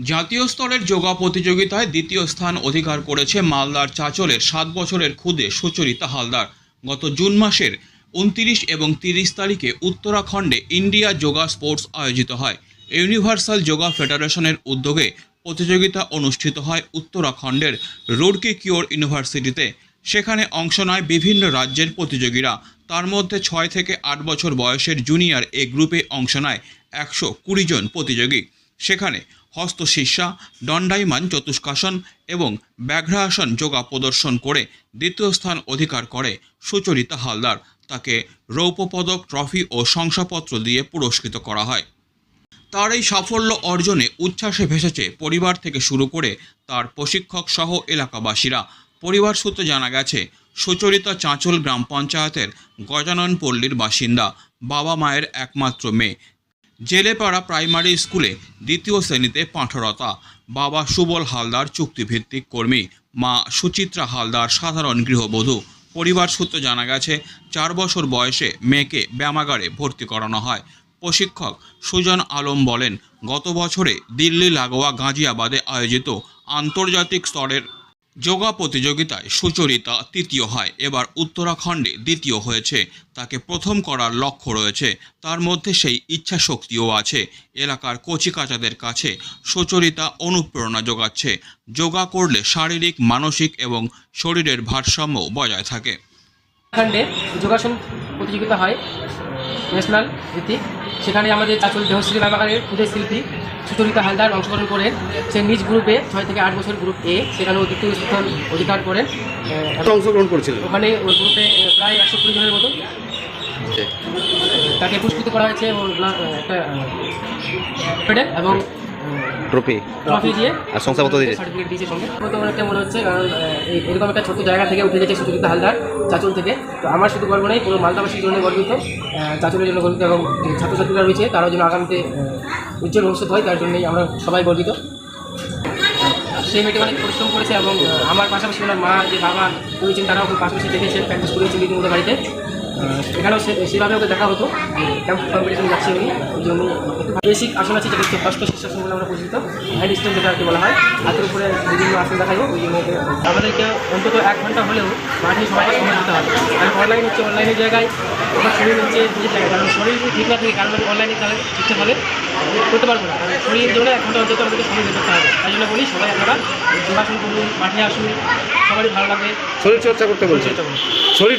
জাতীয় স্তরের যোগা প্রতিযোগিতায় দ্বিতীয় স্থান অধিকার করেছে মালদার চাচলের সাত বছরের খুদে সুচরিতা হালদার। গত জুন মাসের উনতিরিশ এবং তিরিশ তারিখে উত্তরাখণ্ডে ইন্ডিয়া যোগা স্পোর্টস আয়োজিত হয়। ইউনিভার্সাল যোগা ফেডারেশনের উদ্যোগে প্রতিযোগিতা অনুষ্ঠিত হয় উত্তরাখণ্ডের রুড়কি কিওর ইউনিভার্সিটিতে। সেখানে অংশ নেয় বিভিন্ন রাজ্যের প্রতিযোগীরা। তার মধ্যে ছয় থেকে আট বছর বয়সের জুনিয়র এ গ্রুপে অংশ নেয় একশো কুড়ি জন প্রতিযোগী। সেখানে হস্তশিষ্যা, দণ্ডায়মান চতুষ্কাসন এবং ব্যাঘ্রাসন যোগা প্রদর্শন করে দ্বিতীয় স্থান অধিকার করে সুচরিতা হালদার। তাকে রৌপ্য পদক ট্রফি ও শংসাপত্র দিয়ে পুরস্কৃত করা হয়। তার এই সাফল্য অর্জনে উচ্ছ্বাসে ভেসেছে পরিবার থেকে শুরু করে তার প্রশিক্ষক সহ এলাকাবাসীরা। পরিবার সূত্রে জানা গেছে, সুচরিতা চাঁচল গ্রাম পঞ্চায়েতের গজানন পল্লীর বাসিন্দা, বাবা মায়ের একমাত্র মেয়ে। জেলেপাড়া প্রাইমারি স্কুলে দ্বিতীয় শ্রেণীতে পাঠরতা। বাবা সুবল হালদার চুক্তিভিত্তিক কর্মী, মা সুচিত্রা হালদার সাধারণ গৃহবধূ। পরিবার সূত্রে জানা গেছে, চার বছর বয়সে মেয়েকে ব্যায়ামাগারে ভর্তি করানো হয়। প্রশিক্ষক সুজন আলম বলেন, গত বছরে দিল্লি লাগোয়া গাজিয়াবাদে আয়োজিত আন্তর্জাতিক স্তরের যোগা প্রতিযোগিতায় সুচরিতা তৃতীয় হয়। এবার উত্তরাখণ্ডে দ্বিতীয় হয়েছে। তাকে প্রথম করার লক্ষ্য রয়েছে। তার মধ্যে সেই ইচ্ছা শক্তিও আছে। এলাকার কচিকাচাদের কাছে সুচরিতা অনুপ্রেরণা যোগাচ্ছে। যোগা করলে শারীরিক, মানসিক এবং শরীরের ভারসাম্য বজায় থাকে। যোগাসন প্রতিযোগিতা হয়। ন্যাশনাল ভিত্তিক সেখানে আমাদের চাচল দেহশ্রী নামাকারের ক্ষুদে শিল্পী সুচরিতা হালদার অংশগ্রহণ করেন। সে নিজ গ্রুপে ছয় থেকে আট বছর গ্রুপ এ সেখানেও দ্বিতীয় স্থান অধিকার করেন। অংশগ্রহণ করেছিলেন? ওখানে ওই গ্রুপে প্রায় একশো কুড়ি জনের মতো। তাকে পুরস্কৃত করা হয়েছে এবং একটা এবং ট্রফি। আর শংসাপত্র দিয়েছে সার্টিফিকেট দিয়েছে সঙ্গে। অনেকটা মনে হচ্ছে? কারণ এই এরকম একটা ছোট জায়গা থেকে উঠে গেছে সুচরিতা হালদার চাচল থেকে। তো আমার শুধু গর্ব নেই পুরো মালদাবাসীর জন্য গর্বিত। চাচলের জন্য গর্বিত এবং ছাত্রছাত্রীরা রয়েছে তারাও যেন আগামীতে উজ্জ্বল ভবিষ্যৎ হয় তার জন্যই আমরা সবাই গর্বিত। সেই মেয়েটি অনেক পরিশ্রম করেছে এবং আমার পাশাপাশি ওনার মা যে বাবা রয়েছেন তারাও খুব পাশাপাশি দেখেছেন প্র্যাকটিস করেছেন রীতিমতো বাড়িতে। এখানেও সে সেভাবে ওকে দেখা হতো। ক্যাম্প কম্পিটিশন যাচ্ছে উনি ওই জন্য বেসিক আসন আছে যেটা ষষ্ঠ শীর্ষাসন বলে আমরা পরিচিত। হ্যান্ড স্ট্যান্ড যেটা আর কি বলা হয়। হাতের উপরে বিভিন্ন আসন দেখাবো ওই জন্য আমাদেরকে অন্তত এক ঘণ্টা হলেও মাঠে সবাইকে সময় দিতে হবে। কারণ অনলাইন হচ্ছে অনলাইনের জায়গায় আমার শরীর হচ্ছে কারণ শরীর ঠিক না থাকে কারণ অনলাইনে তাহলে ঠিকঠাকভাবে করতে পারব না। কারণ শরীরের জন্য এক ঘণ্টা অন্তত আমাদেরকে সময় দিতে হবে। তাই জন্য বলি সবাই আপনারা যোগাসন করুন মাঠে আসুন সবারই ভালো লাগবে শরীর চর্চা করতে বলছে শরীর